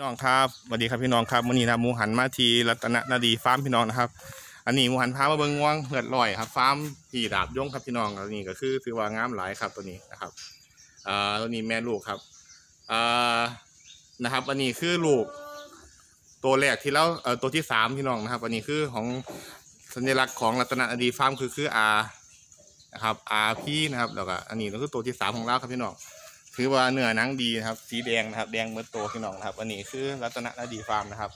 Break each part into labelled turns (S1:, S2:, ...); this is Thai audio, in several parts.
S1: พี่น้องครับสวัสดีครับพี่น้องครับวันนี้นะหมูหันมาทีรัตนนาดีฟาร์มพี่น้องนะครับ อันนี้หมูหันพามาเบิ้งง่วงเหือดลอยครับฟาร์มผีดาบย่งครับพี่น้องอันนี้ก็คือถือว่างามหลายครับตัวนี้นะครับอ่าตัวนี้แม่ลูกครับอ่านะครับ อันนี้คือลูก ตัวแรกที่เราเอ่อตัวที่สามพี่น้องนะครับ อันนี้คือของสัญลักษณ์ของรัตนนาดีฟาร์มคือคืออานะครับอาพี่นะครับแล้วก็อันนี้ก็คือตัวที่สามของเราครับพี่น้อง ถือว่าเนื้อหนังดีนะครับ สีแดงนะครับ แดงเหมือนตัวพี่น้องนะครับ อันนี้คือรัตนนาดีฟาร์มนะครับ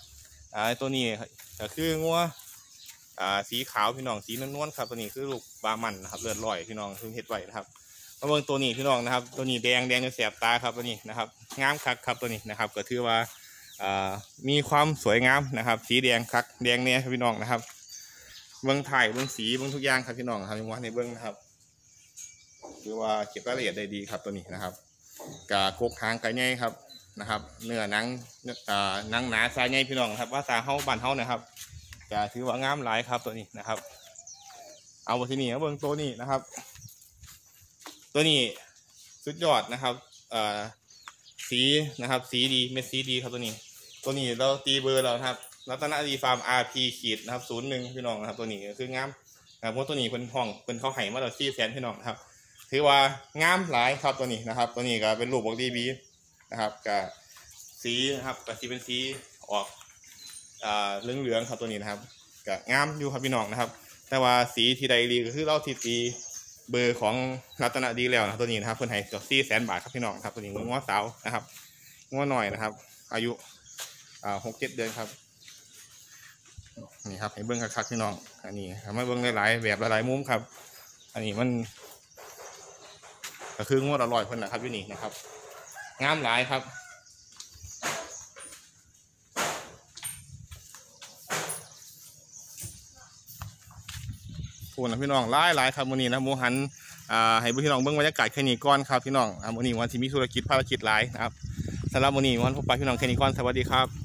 S1: อ่าตัวนี้ก็คืองัวอ่าสีขาวพี่น้องสีนวลๆครับตัวนี้คือลูกบามันนะครับเลือดลอยพี่น้องคือเห็ดไว้นะครับมาเบิ่งตัวนี้พี่น้องนะครับ ตัวนี้แดงแดงจนแสบตาครับตัวนี้นะครับงามคักครับตัวนี้นะครับ ก็ถือว่าอ่ามีความสวยงามนะครับ สีแดงคักแดงเนี่ยครับพี่น้องนะครับ เบื้องถ่ายเบื้องสีเบื้องทุกอย่างครับพี่น้องครับว่าในเบื้องนะครับ คือว่าเก็บรายละเอียดได้ดีครับตัวนี้นะครับ กะกกหางไก่ใหญ่ครับนะครับ เนื้อหนังอ่าหนังหนาสายใหญ่พี่น้องครับว่าสาเฮาบ้านเฮานะครับกะถือว่างามหลายครับตัวนี้นะครับ เอามาที่นี่เอาเบิ่งตัวนี้นะครับ ตัวนี้สุดยอดนะครับเอ่อสีนะครับ สีดีเม็ดสีดีครับตัวนี้ ตัวนี้เราตีเบอร์เราครับรัตนดีฟาร์ม RP ขีดนะครับศูนย์หนึ่งพี่น้องนะครับ ตัวนี้คืองามนะครับเพราะตัวนี้เป็นห้องเป็นเขาไห่มาเราซี่แสนพี่น้องนะครับ ถือว่างามหลายครับตัวนี้นะครับ ตัวนี้ก็เป็นรูปบอกดีบีนะครับกับสีนะครับกับสีเป็นสีออกอ่าเหลืองๆครับตัวนี้นะครับกับงามอยู่ครับพี่น้องนะครับ แต่ว่าสีที่ใดดีก็คือเราที่ตีเบอร์ของรัตนดีแล้วนะตัวนี้นะครับเพิ่นให้กับสี่แสนบาทครับพี่น้องครับตัวนี้ง้อสาวนะครับง้อหน่อยนะครับ อายุอ่าหกเจ็ดเดือนครับนี่ครับให้เบิ้งคักๆพี่น้องอันนี้ทำให้เบิ้งหลายๆแบบหลายๆมุมครับ อันนี้มัน ก็คืองวดอร่อยเพิ่นนะครับอยู่นี่นะครับงามหลายครับพูดนะพี่น้องหลายหลายครับมื้อนี้นะหมูหันอ่าให้พี่น้องเบิ่งบรรยากาศแค่นี้ก่อนครับพี่น้องอ่ามื้อนี้วันที่มีธุรกิจภารกิจหลายนะครับสำหรับมื้อนี้วันพบปะพี่น้องแค่นี้ก่อนสวัสดีครับ